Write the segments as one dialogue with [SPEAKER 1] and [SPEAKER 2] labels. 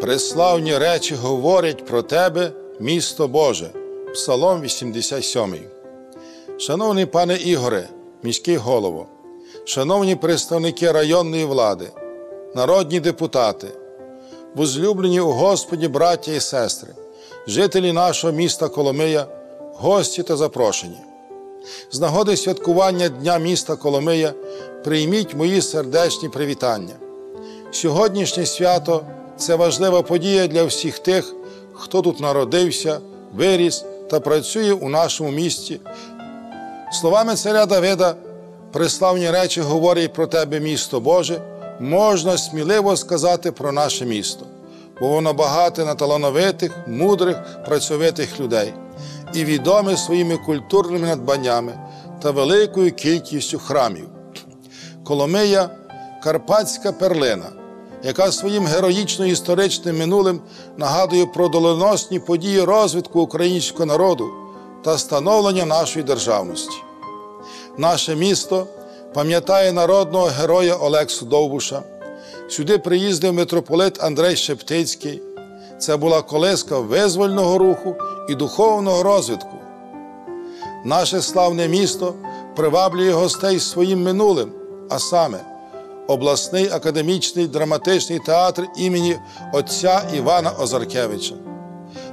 [SPEAKER 1] Преславні речі говорять про тебе, місто Боже. Псалом 87. Шановний пане Ігоре, міський голово, шановні представники районної влади, народні депутати, возлюблені у Господі браття і сестри, жителі нашого міста Коломия, гості та запрошені. З нагоди святкування Дня міста Коломия прийміть мої сердечні привітання. Сьогоднішнє свято це важлива подія для всіх тих, хто тут народився, виріс та працює у нашому місті. Словами царя Давида, приславні речі говорять про тебе, місто Боже, можна сміливо сказати про наше місто, бо воно багате на талановитих, мудрих, працьовитих людей і відоме своїми культурними надбаннями та великою кількістю храмів. Коломия карпатська перлина, яка своїм героїчно-історичним минулим нагадує про доленосні події розвитку українського народу та становлення нашої державності. Наше місто пам'ятає народного героя Олексу Довбуша. Сюди приїздив митрополит Андрей Шептицький. Це була колиска визвольного руху і духовного розвитку. Наше славне місто приваблює гостей своїм минулим, а саме обласний академічний драматичний театр імені отця Івана Озаркевича,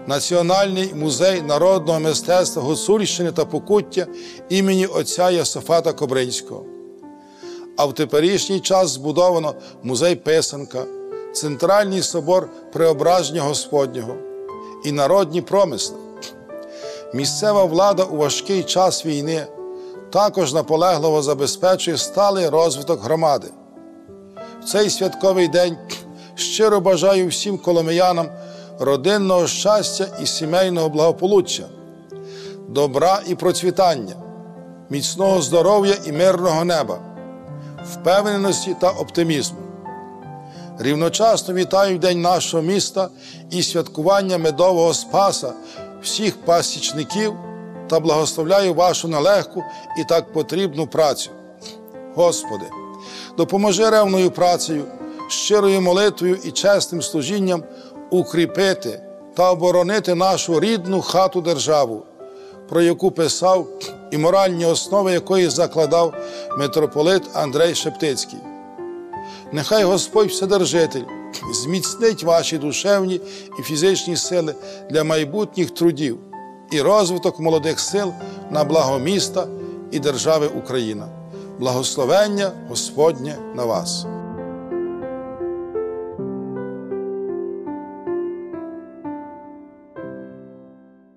[SPEAKER 1] Національний музей народного мистецтва Гуцульщини та Покуття імені отця Йосифата Кобринського. А в теперішній час збудовано музей Писанка, Центральний собор Преображення Господнього і народні промисли. Місцева влада у важкий час війни також наполегливо забезпечує сталий розвиток громади. Цей святковий день щиро бажаю всім коломиянам родинного щастя і сімейного благополуччя, добра і процвітання, міцного здоров'я і мирного неба, впевненості та оптимізму. Рівночасно вітаю День нашого міста і святкування медового Спаса всіх пасічників та благословляю вашу нелегку і так потрібну працю. Господи, допоможи ревною працею, щирою молитвою і чесним служінням укріпити та оборонити нашу рідну хату державу, про яку писав і моральні основи якої закладав митрополит Андрей Шептицький. Нехай Господь Вседержитель зміцнить ваші душевні і фізичні сили для майбутніх трудів і розвиток молодих сил на благо міста і держави Україна. Благословення Господнє на вас.